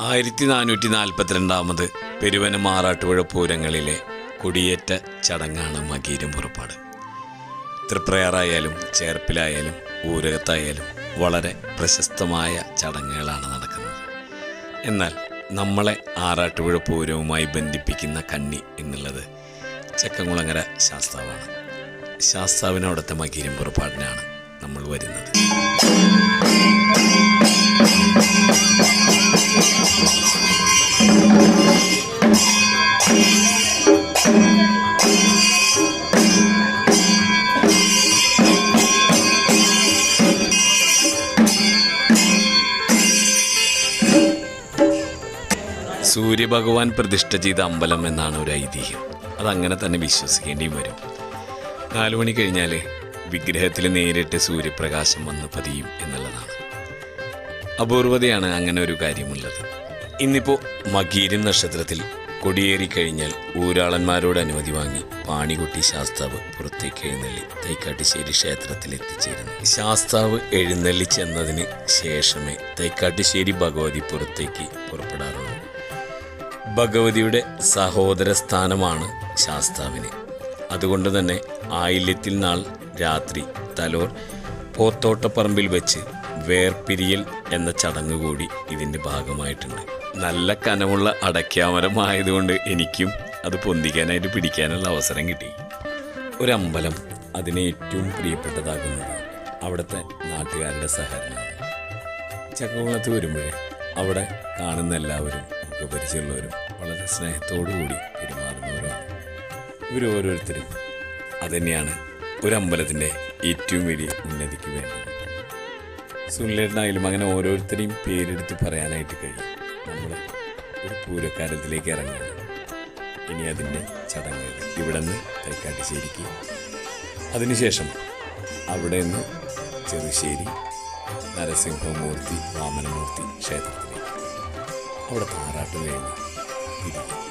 ആയിരത്തി നാനൂറ്റി നാൽപ്പത്തിരണ്ടാമത് പെരുവന മാറാട്ടുപുഴ പൂരങ്ങളിലെ കൊടിയേറ്റ ചടങ്ങാണ് മകീരം പുറപ്പാട്. തൃപ്രയാറായാലും ചേർപ്പിലായാലും ഊരകത്തായാലും വളരെ പ്രശസ്തമായ ചടങ്ങുകളാണ് നടക്കുന്നത്. എന്നാൽ നമ്മളെ ആറാട്ടുപുഴ പൂരവുമായി ബന്ധിപ്പിക്കുന്ന കണ്ണി എന്നുള്ളത് ചെക്കംകുളങ്ങര ശാസ്താവാണ്. ശാസ്താവിനോടത്തെ മകീരം പുറപ്പാടിനാണ് നമ്മൾ വരുന്നത്. സൂര്യഭഗവാൻ പ്രതിഷ്ഠ ചെയ്ത അമ്പലം എന്നാണ് ഒരു ഐതിഹ്യം. അതങ്ങനെ തന്നെ വിശ്വസിക്കേണ്ടിയും വരും. നാലു മണി കഴിഞ്ഞാൽ വിഗ്രഹത്തിൽ നേരിട്ട് സൂര്യപ്രകാശം വന്ന് പതിയും എന്നുള്ളതാണ്. അപൂർവതയാണ് അങ്ങനെ ഒരു കാര്യമുള്ളത്. ഇന്നിപ്പോ മകീരം നക്ഷത്രത്തിൽ കൊടിയേറി കഴിഞ്ഞാൽ ഊരാളന്മാരോട് അനുമതി വാങ്ങി പാണികുട്ടി ശാസ്താവ് പുറത്തേക്ക് എഴുന്നള്ളി തൈക്കാട്ടുശ്ശേരി ക്ഷേത്രത്തിൽ എത്തിച്ചേരുന്നു. ശാസ്താവ് എഴുന്നള്ളി ചെന്നതിന് ശേഷമേ തൈക്കാട്ടുശ്ശേരി ഭഗവതി പുറത്തേക്ക് പുറപ്പെടാറുള്ളൂ. ഭഗവതിയുടെ സഹോദര സ്ഥാനമാണ് ശാസ്താവിന്. അതുകൊണ്ട് തന്നെ ആയില്യത്തിൽ നാൾ രാത്രി തലോർ പോത്തോട്ടപ്പറമ്പിൽ വെച്ച് വേർപിരിയൽ എന്ന ചടങ്ങ് കൂടി ഇതിന്റെ ഭാഗമായിട്ടുണ്ട്. നല്ല കനമുള്ള അടയ്ക്കാമരം ആയതുകൊണ്ട് എനിക്കും അത് പൊന്തിക്കാനായിട്ട് പിടിക്കാനുള്ള അവസരം കിട്ടി. ഒരമ്പലം അതിനെ ഏറ്റവും പ്രിയപ്പെട്ടതാകുന്നത് അവിടുത്തെ നാട്ടുകാരുടെ സഹകരണമാണ്. ചക്കകുളത്ത് വരുമ്പോൾ അവിടെ കാണുന്ന എല്ലാവരും ഒക്കെ പരിചയമുള്ളവരും വളരെ സ്നേഹത്തോടു കൂടി പെരുമാറുന്നവരാണ് ഇവർ ഓരോരുത്തരും. അതുതന്നെയാണ് ഒരു ഏറ്റവും വലിയ ഉന്നതിക്ക് വേണ്ടത്. സുനിലേട്ടനായാലും അങ്ങനെ ഓരോരുത്തരെയും പേരെടുത്ത് പറയാനായിട്ട് കഴിയും. നമ്മൾ ഒരു പൂരക്കാലത്തിലേക്ക് ഇറങ്ങുകയാണ്. ഇനി അതിന്റെ ചടങ്ങുകൾ ഇവിടെ നിന്ന് തൈക്കാട്ടിശ്ശേരിക്ക്. അതിനുശേഷം അവിടെ നിന്ന് ചെറുശ്ശേരി നരസിംഹമൂർത്തി വാമനമൂർത്തി ക്ഷേത്രത്തിലേക്ക്. അവിടെ താറാട്ട് കഴിഞ്ഞ് തിരികെ.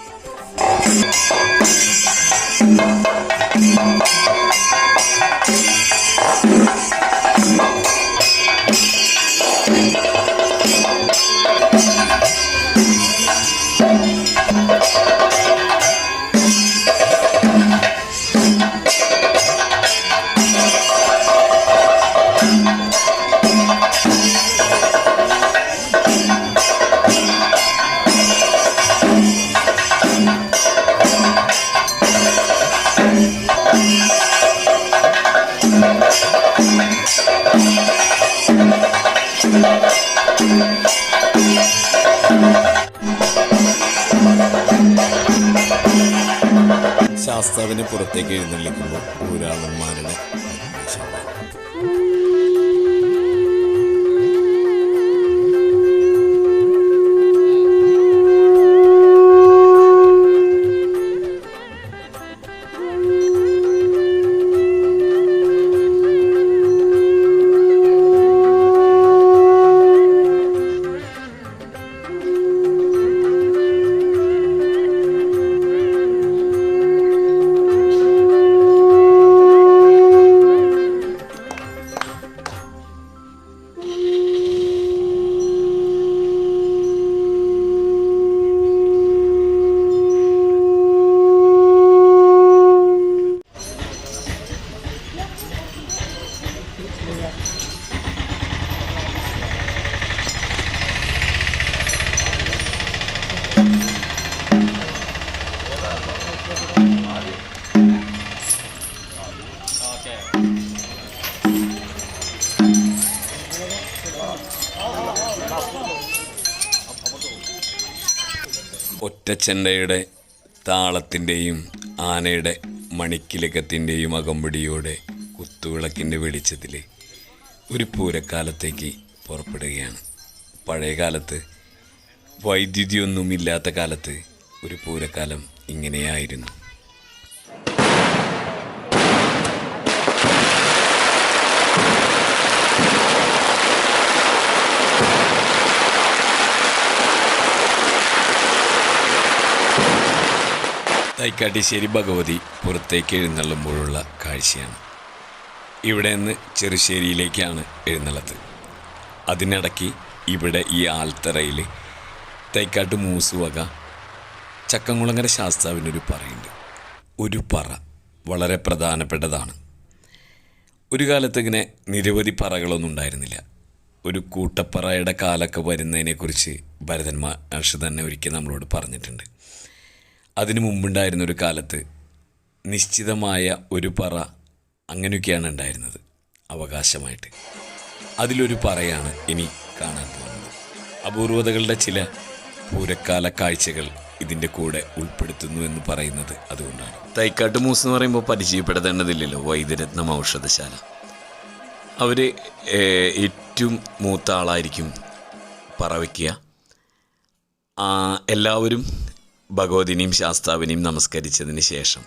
ശാസ്താവിനെ പുറത്തേക്ക് എഴുന്നള്ളിക്കുമ്പോൾ ഊരാളന്മാരുടെ ഒറ്റച്ചെണ്ടയുടെ താളത്തിന്റെയും ആനയുടെ മണിക്കിലക്കത്തിന്റെയും അകമ്പടിയോടെ കുത്തുവിളക്കിന്റെ വെളിച്ചത്തിൽ ഒരു പൂരക്കാലത്തേക്ക് പുറപ്പെടുകയാണ്. പഴയ കാലത്ത് വൈദ്യുതിയൊന്നും ഇല്ലാത്ത കാലത്ത് ഒരു പൂരക്കാലം ഇങ്ങനെയായിരുന്നു. തൈക്കാട്ടിശ്ശേരി ഭഗവതി പുറത്തേക്ക് എഴുന്നള്ളുമ്പോഴുള്ള കാഴ്ചയാണ്. ഇവിടെ നിന്ന് ചെറുശ്ശേരിയിലേക്കാണ് എഴുന്നള്ളത്. അതിനിടയ്ക്ക് ഇവിടെ ഈ ആൽത്തറയിൽ തൈക്കാട്ട് മൂസ് വക ചക്കംകുളങ്ങര ശാസ്താവിനൊരു പറയുണ്ട്. ഒരു പറ വളരെ പ്രധാനപ്പെട്ടതാണ്. ഒരു കാലത്ത് ഇങ്ങനെ നിരവധി പറകളൊന്നും ഉണ്ടായിരുന്നില്ല. ഒരു കൂട്ടപ്പറയുടെ കാലൊക്കെ വരുന്നതിനെക്കുറിച്ച് ഭരതൻ തന്നെ ഒരിക്കൽ നമ്മളോട് പറഞ്ഞിട്ടുണ്ട്. അതിനു മുമ്പുണ്ടായിരുന്ന ഒരു കാലത്ത് നിശ്ചിതമായ ഒരു പറ അങ്ങനെയൊക്കെയാണ് ഉണ്ടായിരുന്നത് അവകാശമായിട്ട്. അതിലൊരു പറയാണ് ഇനി കാണാൻ പോകുന്നത്. അപൂർവതകളുടെ ചില പൂരക്കാല കാഴ്ചകൾ ഇതിന്റെ കൂടെ ഉൾപ്പെടുത്തുന്നു എന്ന് പറയുന്നത് അതുകൊണ്ടാണ്. തൈക്കാട്ട് മൂസ് എന്ന് പറയുമ്പോൾ പരിചയപ്പെടുത്തേണ്ടതില്ലല്ലോ വൈദ്യരത്നം ഔഷധശാല. അവർ ഏറ്റവും മൂത്ത ആളായിരിക്കും പറ വയ്ക്കുക എല്ലാവരും ഭഗവതിനെയും ശാസ്താവിനെയും നമസ്കരിച്ചതിന് ശേഷം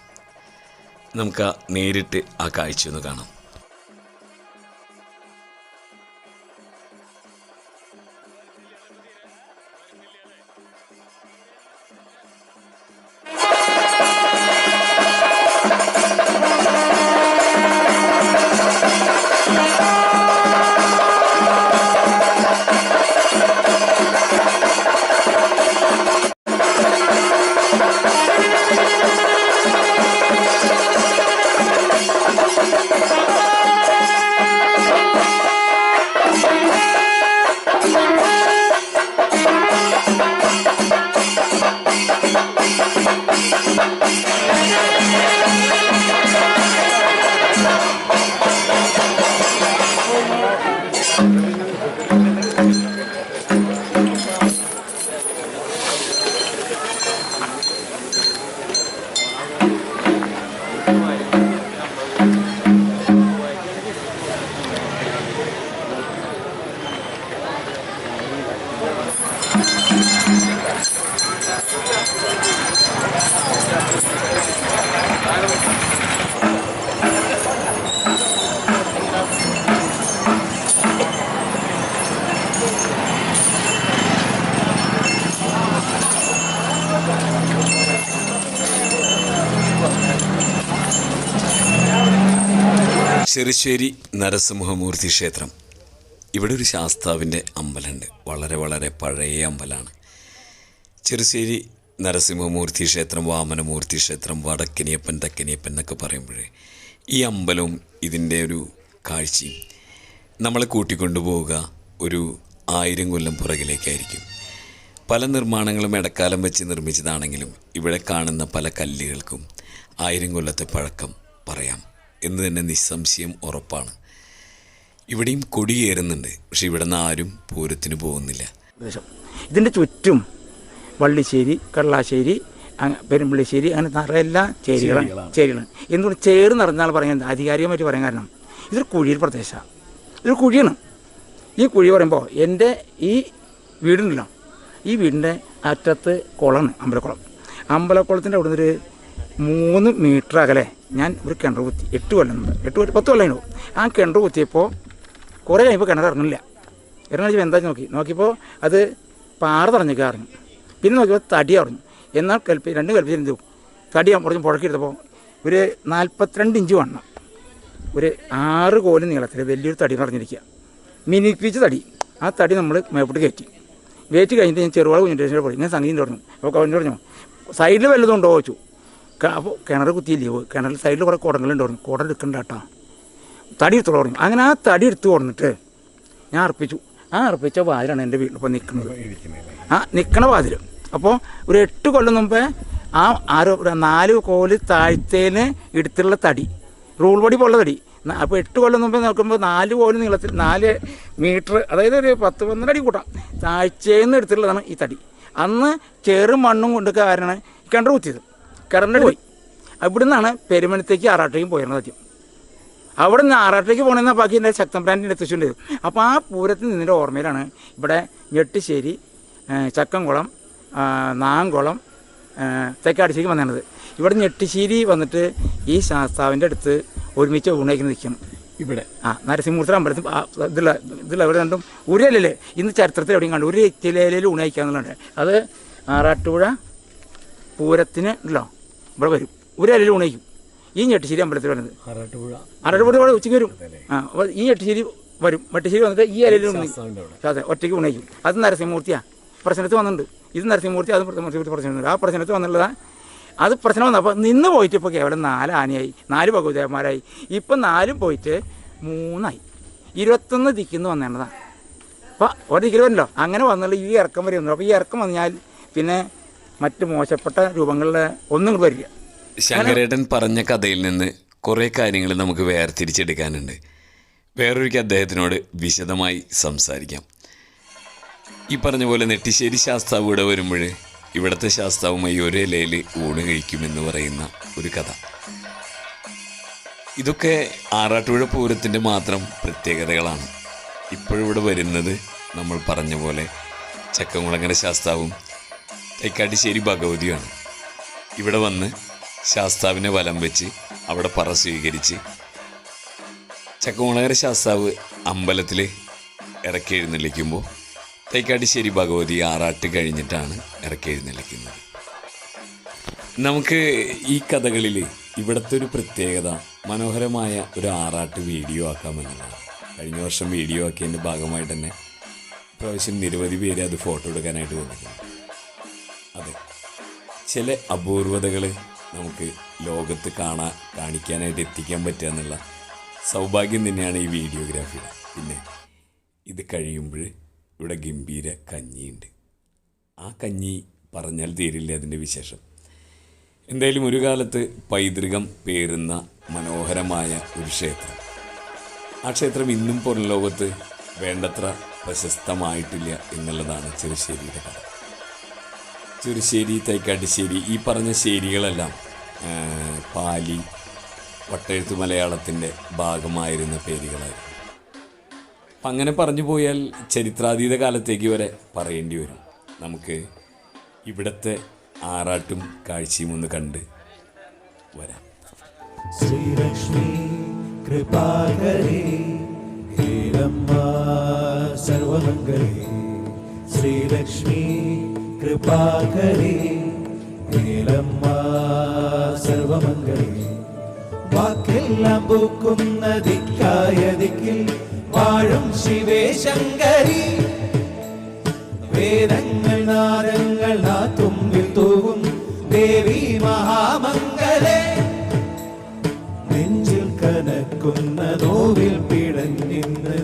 നമുക്ക് നേരിട്ട് ആ കാഴ്ച ഒന്ന് കാണാം. ചെറുശ്ശേരി നരസിംഹമൂർത്തി ക്ഷേത്രം. ഇവിടെ ഒരു ശാസ്താവിന്റെ അമ്പലമുണ്ട്. വളരെ വളരെ പഴയ അമ്പലമാണ്. ചെറുശ്ശേരി നരസിംഹമൂർത്തി ക്ഷേത്രം വാമനമൂർത്തി ക്ഷേത്രം വടക്കനിയപ്പൻ തെക്കനിയപ്പൻ എന്നൊക്കെ പറയുമ്പോഴേ ഈ അമ്പലവും ഇതിന്റെ ഒരു കാഴ്ചയും നമ്മളെ കൂട്ടിക്കൊണ്ടുപോവുക ഒരു ആയിരം കൊല്ലം പുറകിലേക്കായിരിക്കും. പല നിർമ്മാണങ്ങളും ഇടക്കാലം വെച്ച് നിർമ്മിച്ചതാണെങ്കിലും ഇവിടെ കാണുന്ന പല കല്ലുകൾക്കും ആയിരം കൊല്ലത്തെ പഴക്കം പറയാം. എന്ന് തന്നെ നിസ്സംശയം ഉറപ്പാണ്. ഇവിടെയും കൊടിയേറുന്നുണ്ട്. പക്ഷെ ഇവിടെ നിന്ന് ആരും പൂരത്തിന് പോകുന്നില്ല. ഇതിന്റെ ചുറ്റും വള്ളിശ്ശേരി കള്ളാശ്ശേരി അങ്ങ- പെരുമ്പള്ളിശ്ശേരി അങ്ങനെ നിറയെല്ലാം ചേരികളാണ്. ചേരികളാണ്. എന്തുകൊണ്ട് ചേർ നിറഞ്ഞാൽ പറയാൻ ആധികാരികമായിട്ട് പറയാൻ കാരണം ഇതൊരു കുഴിയിൽ പ്രദേശമാണ്. ഇതൊരു കുഴിയാണ്. ഈ കുഴി പറയുമ്പോൾ എന്റെ ഈ വീടുണ്ടല്ലോ. ഈ വീടിന്റെ അറ്റത്ത് കുളമാണ് അമ്പലക്കുളം. അമ്പലക്കുളത്തിന്റെ അവിടെ ഒരു മൂന്ന് മീറ്റർ അകലെ ഞാൻ ഒരു കിണർ കുത്തി എട്ട് കൊല്ലം എട്ട് കൊല്ലം പത്ത് കൊല്ലം ആ കിണർ കുത്തിയപ്പോൾ കുറേ കഴിയുമ്പോൾ കിണർ ഇറങ്ങില്ല ഇറങ്ങി എന്താ നോക്കി? നോക്കിയപ്പോൾ അത് പാറ തടഞ്ഞൊക്കെ ഇറങ്ങി പിന്നെ നോക്കിയപ്പോൾ തടി അറിഞ്ഞു എന്നാൽ കൽപ്പി രണ്ട് കൽപ്പിച്ച് എന്തു തടി കുറച്ച് പുഴക്കിയെടുത്തപ്പോൾ ഒരു നാൽപ്പത്തിരണ്ട് ഇഞ്ച് വണ്ണം. ഒരു ആറ് കോൽ നീളത്തിൽ വലിയൊരു തടി നിറഞ്ഞിരിക്കുക. മിനിപ്പിച്ച തടി. ആ തടി നമ്മൾ മേപ്പോട്ട് കയറ്റി. കയറ്റി കഴിഞ്ഞിട്ട് ഞാൻ ചെറുപാട് കുഞ്ഞിട്ട് പോയി. ഞാൻ സംഗീതം തുടങ്ങും. അപ്പോൾ കവഞ്ഞു പറഞ്ഞു സൈഡിൽ വല്ലതും ഉണ്ടോ ചോദിച്ചു. അപ്പോൾ കിണർ കുത്തിയില്ലേ? കിണറിൽ സൈഡിൽ കുറേ കുടങ്ങളുണ്ട് പറഞ്ഞു. കുടം എടുക്കണ്ട കേട്ടോ. തടി എടുത്തോളൂ അങ്ങനെ ആ തടി എടുത്ത് കൊടുന്നിട്ട് ഞാൻ അർപ്പിച്ചു. ആ അർപ്പിച്ച വാതിലാണ് എന്റെ വീട്ടിലിപ്പോൾ നിൽക്കുന്നത്. ആ നിൽക്കണ വാതിൽ അപ്പോൾ ഒരു എട്ട് കൊല്ലം മുമ്പേ ആ ആരോ നാല് കോൽ താഴ്ത്തേന് എടുത്തുള്ള തടി. റൂൾ ബോഡി പോലുള്ള തടി. അപ്പോൾ എട്ട് കൊല്ലം മുമ്പേ നോക്കുമ്പോൾ നാല് കോൽ നീളത്തിൽ നാല് മീറ്റർ അതായത് ഒരു പത്ത് പന്ത്രണ്ട് അടി കൂട്ടാം താഴ്ചയിൽ നിന്ന് എടുത്തിട്ടുള്ളതാണ് ഈ തടി. അന്ന് ചെറു മണ്ണും കൊണ്ട് കാരണം കിണർ കുത്തിയത്. കിണറിന്റെ പോയി. അവിടെ നിന്നാണ് പെരുമണത്തേക്ക് ആറാട്ടേക്ക് പോയിരുന്നത് ആദ്യം. അവിടെ നിന്ന് ആറാട്ടേക്ക് പോകണമെന്ന ബാക്കി എന്റെ ശക്തം ബ്രാൻഡിന്റെ അപ്പോൾ ആ പൂരത്തിൽ നിന്നിന്റെ ഓർമ്മയിലാണ് ഇവിടെ ഞെട്ടിശ്ശേരി ചക്കംകുളം നാങ്കുളം തെക്കാടിശ്ശേരി വന്നത് ഇവിടെ ഞെട്ടിശ്ശേരി വന്നിട്ട് ഈ ശാസ്താവിന്റെ അടുത്ത് ഒരുമിച്ച് ഊണയ്ക്ക് നിൽക്കണം ഇവിടെ. ആ നരസിംഹമൂർത്തി അമ്പലത്തിൽ ഇതില്ല ഇതില്ല ഇവിടെ രണ്ടും ഉരലല്ലേ ഇന്ന് ചരിത്രത്തിൽ എവിടെയും കണ്ടു. ഒരു എത്തിലേലയിൽ ഊണയിക്കാന്നുള്ളത് അത് ആറാട്ടുപുഴ പൂരത്തിന് ഉണ്ടല്ലോ. ഇവിടെ വരും. ഉരലയിൽ ഉണയിക്കും ഈ ഞെട്ടിശ്ശേരി അമ്പലത്തിൽ വരുന്നത്. ആറാട്ടുപുഴ ഉച്ചയ്ക്ക് വരും. ആ അപ്പോൾ ഈ ഞെട്ടിശ്ശേരി വരും. വെട്ടിശ്ശേരി വന്നിട്ട് ഈ ഇലയിൽ ഉണയിക്കും അതെ ഒറ്റയ്ക്ക് ഉണയിക്കും അത് നരസിംഹമൂർത്തിയാണ് പ്രശ്നത്തിൽ വന്നിട്ടുണ്ട്. ഇത് നരസിംഹമൂർത്തി അത് പ്രശ്നമുണ്ട്. ആ പ്രശ്നത്തിൽ വന്നുള്ളതാ അത് പ്രശ്നം വന്നപ്പോൾ നിന്ന് പോയിട്ട് ഇപ്പോൾ കേവലം നാല് ആനയായി നാല് ഭഗവതിമാരായി. ഇപ്പം നാലും പോയിട്ട് മൂന്നായി. ഇരുപത്തൊന്ന് ദിക്കിന്ന് വന്നേണ്ടതാണ് അപ്പോൾ ഒരു ദിക്കിൽ വരണല്ലോ അങ്ങനെ വന്നുള്ള ഈ ഇറക്കം വരെ വന്നു. അപ്പോൾ ഈ ഇറക്കം വന്നാൽ പിന്നെ മറ്റ് മോശപ്പെട്ട രൂപങ്ങളിലെ ഒന്നും വരില്ല ശങ്കരേട്ടൻ പറഞ്ഞ കഥയിൽ നിന്ന് കുറേ കാര്യങ്ങൾ നമുക്ക് വേർതിരിച്ചെടുക്കാനുണ്ട്. വേറൊരിക്കൽ അദ്ദേഹത്തിനോട് വിശദമായി സംസാരിക്കാം. ഈ പറഞ്ഞ പോലെ നെട്ടിശ്ശേരി ശാസ്താവ് ഇവിടെ വരുമ്പോൾ ഇവിടുത്തെ ശാസ്താവുമായി ഒരേ ലയിൽ ഊണ് കഴിക്കുമെന്ന് പറയുന്ന ഒരു കഥ. ഇതൊക്കെ ആറാട്ടുപുഴ പൂരത്തിന്റെ മാത്രം പ്രത്യേകതകളാണ്. ഇപ്പോഴിവിടെ വരുന്നത് നമ്മൾ പറഞ്ഞ പോലെ ചക്കമുളങ്ങര ശാസ്താവും തൈക്കാട്ടിശ്ശേരി ഭഗവതിയാണ്. ഇവിടെ വന്ന് ശാസ്താവിനെ വലം വെച്ച് അവിടെ പറ സ്വീകരിച്ച് ചക്കമുളകര ശാസ്താവ് അമ്പലത്തിൽ ഇറക്കി എഴുന്നള്ളിക്കുമ്പോൾ തൈക്കാട്ടിശ്ശേരി ഭഗവതി ആറാട്ട് കഴിഞ്ഞിട്ടാണ് ഇറക്കി എഴുന്നള്ളിക്കുന്നത്. നമുക്ക് ഈ കഥകളിൽ ഇവിടുത്തെ ഒരു പ്രത്യേകത മനോഹരമായ ഒരു ആറാട്ട് വീഡിയോ ആക്കാമെന്നുള്ളതാണ് കഴിഞ്ഞ വർഷം വീഡിയോ ആക്കിയതിന്റെ ഭാഗമായിട്ട് തന്നെ പ്രാവശ്യം നിരവധി പേര് അത് ഫോട്ടോ എടുക്കാനായിട്ട് വന്നിട്ടുണ്ട്. അതെ. ചില അപൂർവതകൾ നമുക്ക് ലോകത്ത് കാണാൻ കാണിക്കാനായിട്ട് എത്തിക്കാൻ പറ്റുക എന്നുള്ള സൗഭാഗ്യം തന്നെയാണ് ഈ വീഡിയോഗ്രാഫിയുടെ. പിന്നെ ഇത് കഴിയുമ്പോൾ ഇവിടെ ഗംഭീര കഞ്ഞിയുണ്ട്. ആ കഞ്ഞി പറഞ്ഞാൽ തീരില്ല അതിന്റെ വിശേഷം. എന്തായാലും ഒരു കാലത്ത് പൈതൃകം പേരുന്ന മനോഹരമായ ഒരു ക്ഷേത്രം. ആ ക്ഷേത്രം ഇന്നും പുറം ലോകത്ത് വേണ്ടത്ര പ്രശസ്തമായിട്ടില്ല എന്നുള്ളതാണ് ചെറുശ്ശേരിയുടെ കഥ. ചെറുശ്ശേരി തൈക്കാട്ടുശ്ശേരി ഈ പറഞ്ഞ ശേരികളെല്ലാം പാലി വട്ടെഴുത്ത് മലയാളത്തിന്റെ ഭാഗമായിരുന്ന പേരുകളായിരുന്നു. അപ്പം അങ്ങനെ പറഞ്ഞു പോയാൽ ചരിത്രാതീത കാലത്തേക്ക് വരെ പറയേണ്ടി വരും. നമുക്ക് ഇവിടുത്തെ ആറാട്ടും കാഴ്ചയും ഒന്ന് കണ്ട് വരാം. ശ്രീലക്ഷ്മി കൃപാകരേ ശ്രീലക്ഷ്മി കൃപാകരേ സർവമംഗളേ. വാക്കെല്ലാം പൂക്കുന്ന ദിക്കായ വാഴും ശിവേ ശങ്കരി. വേദങ്ങൾ നാദങ്ങൾ തുമ്പിൽ തൂകും ദേവി മഹാമംഗലേ നെഞ്ചിൽ കനക്കുന്ന നോവിൽ പിടഞ്ഞിന്ന്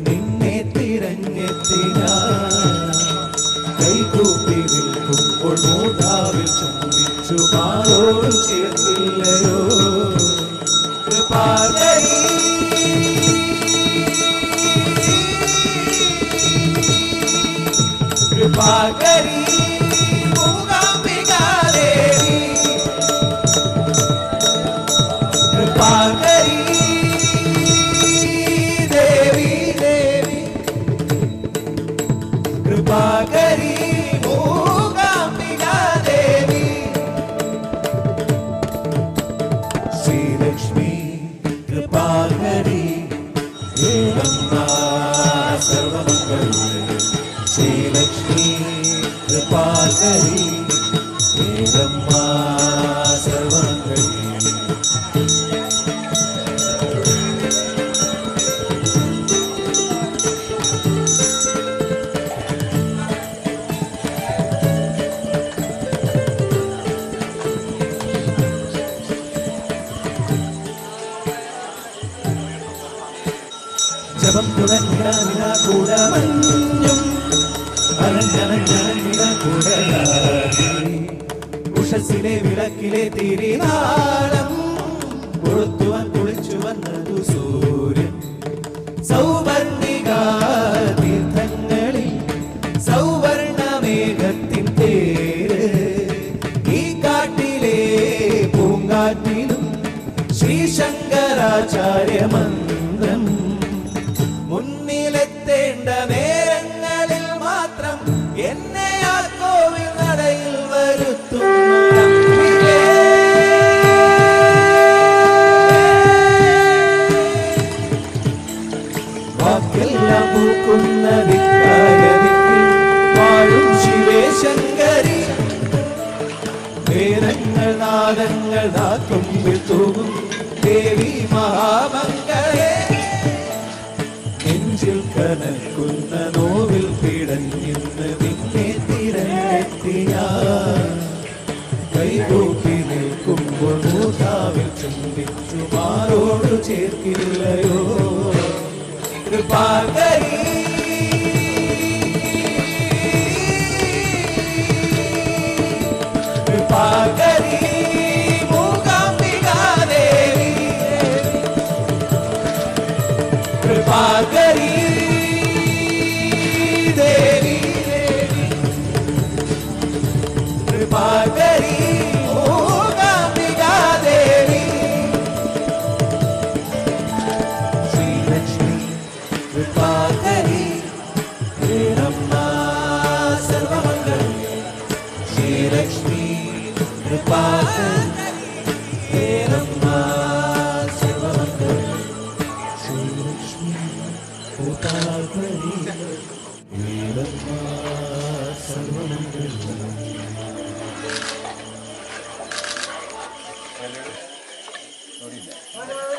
മൂടാവിൽ ചുംബിച്ചു മാറോട് ചേർത്തില്ലയോ? കൃപാകരി കൃപാകരി శంకరాచార్యులు శ్రీ శంకరాచార్య మందిరం തൂകും ദേവി മഹാമംഗളേ. നെഞ്ചിൽ കനക്കുന്ന നോവിൽ പിടഞ്ഞിന്ന് നിന്നെ തിരഞ്ഞെത്തിയ കൈകൂപ്പി നിൽക്കുമ്പോൾ മൂതാവിൽ ചുംബിച്ചു മാറോട് ചേർക്കില്ലയോ. കൃപാകരി Hadi. Hadi.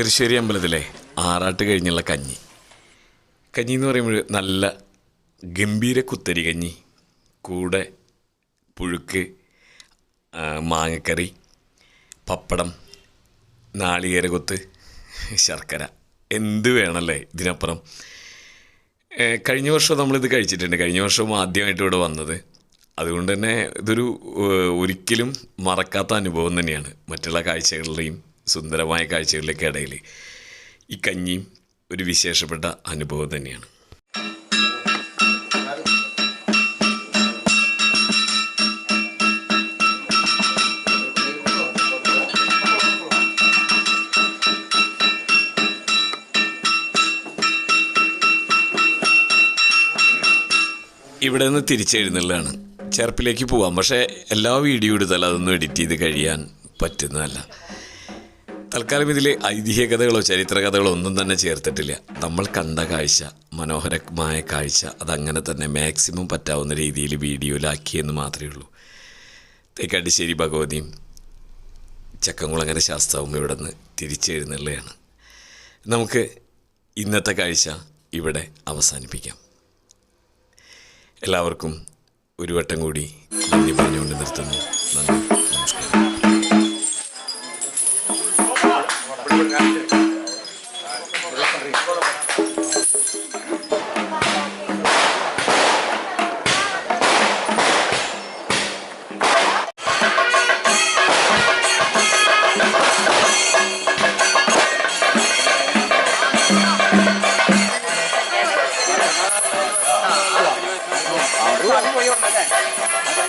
ചെറുശ്ശേരി അമ്പലത്തിലെ ആറാട്ട് കഴിഞ്ഞുള്ള കഞ്ഞി. കഞ്ഞി എന്ന് പറയുമ്പോൾ നല്ല ഗംഭീര കുത്തരി കഞ്ഞി കൂടെ പുഴുക്ക് മാങ്ങക്കറി പപ്പടം നാളികേര കൊത്ത് ശർക്കര എന്ത് വേണമല്ലേ ഇതിനപ്പുറം. കഴിഞ്ഞ വർഷം നമ്മളിത് കഴിച്ചിട്ടുണ്ട്. കഴിഞ്ഞ വർഷം ആദ്യമായിട്ട് ഇവിടെ വന്നത്. അതുകൊണ്ട് തന്നെ ഇതൊരു ഒരിക്കലും മറക്കാത്ത അനുഭവം തന്നെയാണ്. മറ്റുള്ള കാഴ്ചകളുടെയും സുന്ദരമായ കാഴ്ചകളിലേക്ക് ഇടയിൽ ഈ കഞ്ഞിയും ഒരു വിശേഷപ്പെട്ട അനുഭവം തന്നെയാണ്. ഇവിടെ നിന്ന് തിരിച്ചെഴുന്നള്ളാണ്. ചെറുപ്പിലേക്ക് പോവാം. പക്ഷേ എല്ലാ വീഡിയോ എടുത്താൽ അതൊന്നും എഡിറ്റ് ചെയ്ത് കഴിയാൻ പറ്റുന്നതല്ല. തൽക്കാലം ഇതിലെ ഐതിഹ്യ കഥകളോ ചരിത്ര കഥകളോ ഒന്നും തന്നെ ചേർത്തിട്ടില്ല. നമ്മൾ കണ്ട കാഴ്ച മനോഹരമായ കാഴ്ച അതങ്ങനെ തന്നെ മാക്സിമം പറ്റാവുന്ന രീതിയിൽ വീഡിയോയിലാക്കിയെന്ന് മാത്രമേ ഉള്ളൂ. തേക്കാട്ടിശ്ശേരി ഭഗവതിയും ചക്കംകുളങ്ങര ശാസ്ത്രവും ഇവിടെ നിന്ന് തിരിച്ചെഴുന്നള്ളുകയാണ്. നമുക്ക് ഇന്നത്തെ കാഴ്ച ഇവിടെ അവസാനിപ്പിക്കാം. എല്ലാവർക്കും ഒരു വട്ടം കൂടി നന്ദി പറഞ്ഞുകൊണ്ട് നിർത്തുന്നു. നന്ദി നമസ്കാരം.